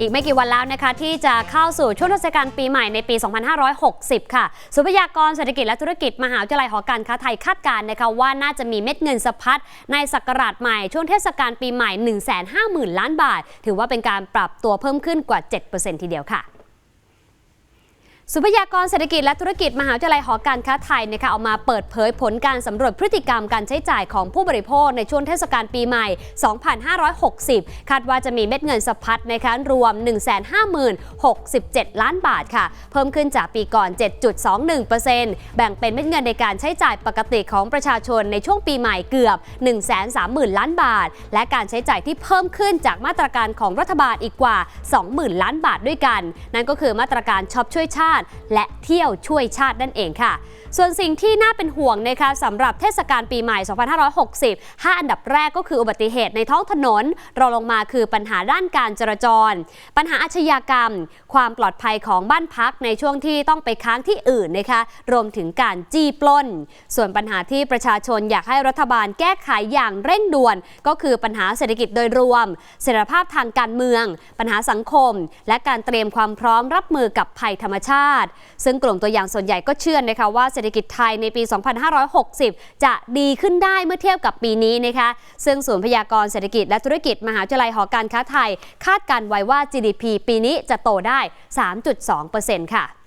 อีกไม่กี่วันแล้วนะคะที่จะเข้าสู่ช่วงเทศกาลปีใหม่ในปี 2560 ค่ะสุพยากรเศรษฐกิจและธุรกิจมหาวิทยาลัยหอการค้าไทยคาดการณ์นะคะว่าน่าจะมีเม็ดเงินสะพัดในศักราชใหม่ช่วงเทศกาลปีใหม่ 150,000 ล้านบาท ถือว่าเป็นการปรับตัวเพิ่มขึ้นกว่า 7%ทีเดียวค่ะ สุพยากรเศรษฐกิจและธุรกิจมหาวิทยาลัยหอการค้าไทยนะคะเอามาเปิดเผยผลการสำรวจพฤติกรรมการใช้จ่ายของผู้บริโภคในช่วงเทศกาลปีใหม่ 2560 คาดว่าจะมีเม็ดเงินสะพัดนะคะรวม 150,067 ล้านบาทค่ะ เพิ่มขึ้นจากปีก่อน 7.21%แบ่งเป็นเม็ดเงินในการใช้จ่ายปกติของประชาชนในช่วงปีใหม่เกือบ 130,000 ล้านบาท และการใช้จ่ายที่เพิ่มขึ้นจากมาตรการของรัฐบาลอีกกว่า 20,000 ล้านบาทด้วยกัน นั่นก็คือมาตรการช็อปช่วยชาติและเที่ยวช่วยชาตินั่นเองค่ะ ส่วนสิ่งที่น่าเป็นห่วงนะคะสำหรับเทศกาลปีใหม่ 2560 5 อันดับแรกก็คืออุบัติเหตุในท้องถนนรองลงมาคือปัญหาด้านการจราจร ปัญหาอาชญากรรม ความปลอดภัยของบ้านพักในช่วงที่ต้องไปค้างที่อื่นนะคะรวมถึงการจี้ปล้น ส่วนปัญหาที่ประชาชนอยากให้รัฐบาลแก้ไขอย่างเร่งด่วน ก็คือปัญหาเศรษฐกิจโดยรวม เสถียรภาพทางการเมือง ปัญหาสังคม และการเตรียมความพร้อมรับมือกับภัยธรรมชาาติ ซึ่งกลุ่มตัวอย่างส่วนใหญ่ก็เชื่อนะคะว่าเศรษฐกิจไทยในปี 2560 จะดีขึ้นได้เมื่อเทียบกับปีนี้นะคะ ซึ่งศูนย์พยากรณ์เศรษฐกิจและธุรกิจมหาวิทยาลัยหอการค้าไทย คาดการไว้ว่า GDP ปีนี้จะโตได้ 3.2%ค่ะ